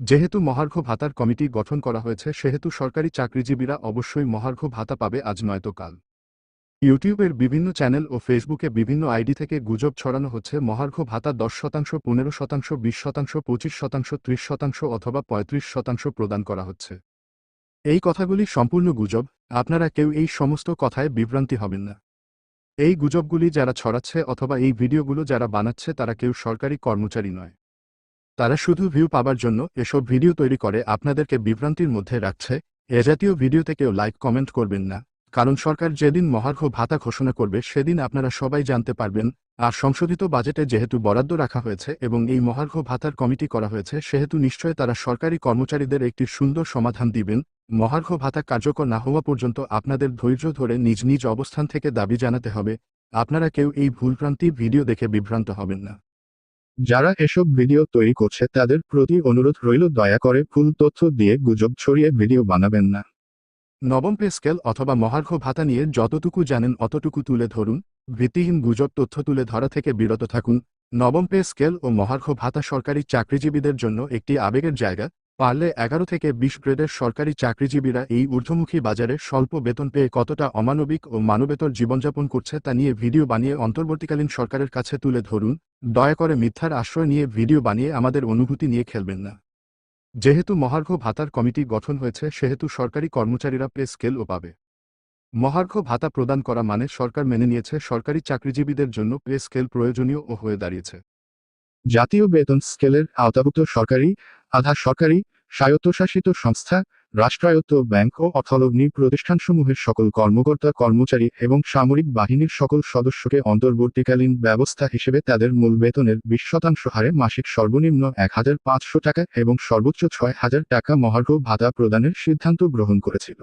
যেহেতু মহার্ঘ ভাতার কমিটি গঠন করা হয়েছে, সেহেতু সরকারি চাকরিজীবীরা অবশ্যই মহার্ঘ ভাতা পাবে আজ নয়তো কাল ইউটিউবের বিভিন্ন চ্যানেল ও ফেসবুকে বিভিন্ন আইডি থেকে গুজব ছড়ানো হচ্ছে, মহার্ঘ ভাতা দশ শতাংশ, পনেরো শতাংশ, বিশ শতাংশ, পঁচিশ শতাংশ, ত্রিশ শতাংশ অথবা পঁয়ত্রিশ শতাংশ প্রদান করা হচ্ছে। এই কথাগুলি সম্পূর্ণ গুজব, আপনারা কেউ এই সমস্ত কথায় বিভ্রান্তি হবেন না। এই গুজবগুলি যারা ছড়াচ্ছে অথবা এই ভিডিওগুলো যারা বানাচ্ছে, তারা কেউ সরকারি কর্মচারী নয়। তারা শুধু ভিউ পাবার জন্য এসব ভিডিও তৈরি করে আপনাদেরকে বিভ্রান্তির মধ্যে রাখছে। এ জাতীয় ভিডিওতে কেউ লাইক কমেন্ট করবেন না। কারণ সরকার যেদিন মহার্ঘ ভাতা ঘোষণা করবে, সেদিন আপনারা সবাই জানতে পারবেন। আর সংশোধিত বাজেটে যেহেতু বরাদ্দ রাখা হয়েছে এবং এই মহার্ঘ ভাতার কমিটি করা হয়েছে, সেহেতু নিশ্চয় তারা সরকারি কর্মচারীদের একটি সুন্দর সমাধান দিবেন। মহার্ঘ ভাতা কার্যকর না হওয়া পর্যন্ত আপনাদের ধৈর্য ধরে নিজ নিজ অবস্থান থেকে দাবি জানাতে হবে। আপনারা কেউ এই ভুলভ্রান্তি ভিডিও দেখে বিভ্রান্ত হবেন না। যারা এসব ভিডিও তৈরি করছে তাদের প্রতি অনুরোধ রইল, দয়া করে ফুল তথ্য দিয়ে গুজব ছড়িয়ে ভিডিও বানাবেন না। নবম পে স্কেল অথবা মহার্ঘ ভাতা নিয়ে যতটুকু জানেন অতটুকু তুলে ধরুন, ভিত্তিহীন গুজব তথ্য তুলে ধরা থেকে বিরত থাকুন। নবম পে স্কেল ও মহার্ঘ ভাতা সরকারি চাকরিজীবীদের জন্য একটি আবেগের জায়গা পারলে এগারো থেকে বিশ গ্রেডের সরকারি চাকরিজীবীরা এই ঊর্ধ্বমুখী বাজারে স্বল্প বেতন পেয়ে কতটা অমানবিক ও মানবেতর জীবনযাপন করছে তা নিয়ে ভিডিও বানিয়ে অন্তর্বর্তীকালীন সরকারের কাছে তুলে ধরুন। দয়া করে মিথ্যার আশ্রয় নিয়ে ভিডিও বানিয়ে আমাদের অনুভূতি নিয়ে খেলবেন না। যেহেতু মহার্ঘ ভাতার কমিটি গঠন হয়েছে, সেহেতু সরকারি কর্মচারীরা পে স্কেলও পাবে। মহার্ঘ ভাতা প্রদান করা মানে সরকার মেনে নিয়েছে, সরকারি চাকরিজীবীদের জন্য পে স্কেল প্রয়োজনীয় ও হয়ে দাঁড়িয়েছে। জাতীয় বেতন স্কেলের আওতাভুক্ত সরকারি আধা সরকারি, স্বায়ত্তশাসিত সংস্থা, রাষ্ট্রায়ত্ত ব্যাংক ও অর্থলগ্নি প্রতিষ্ঠানসমূহের সকল কর্মকর্তা কর্মচারী এবং সামরিক বাহিনীর সকল সদস্যকে অন্তর্বর্তীকালীন ব্যবস্থা হিসেবে তাদের মূল বেতনের বিশ শতাংশ হারে মাসিক সর্বনিম্ন এক হাজার পাঁচশো টাকা এবং সর্বোচ্চ ছয় হাজার টাকা মহার্ঘ ভাতা প্রদানের সিদ্ধান্ত গ্রহণ করেছিল।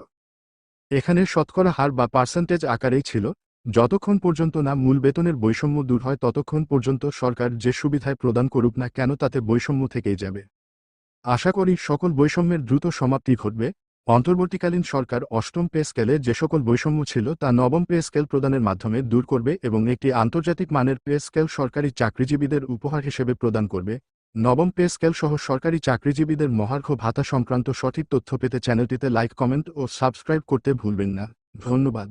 এখানে শতকরা হার বা পার্সেন্টেজ আকারেই ছিল। যতক্ষণ পর্যন্ত না মূল বেতনের বৈষম্য দূর হয়, ততক্ষণ পর্যন্ত সরকার যে সুবিধায় প্রদান করুক না কেন তাতে বৈষম্য থেকেই যাবে। আশা করি সকল বৈষম্যের দ্রুত সমাপ্তি ঘটবে। অন্তর্বর্তীকালীন সরকার অষ্টম পে স্কেলে যে সকল বৈষম্য ছিল তা নবম পে স্কেল প্রদানের মাধ্যমে দূর করবে এবং একটি আন্তর্জাতিক মানের পে স্কেল সরকারি চাকরিজীবীদের উপহার হিসেবে প্রদান করবে। নবম পে স্কেল সহ সরকারি চাকরিজীবীদের মহার্ঘ ভাতা সংক্রান্ত সঠিক তথ্য পেতে চ্যানেলটিতে লাইক, কমেন্ট ও সাবস্ক্রাইব করতে ভুলবেন না। ধন্যবাদ।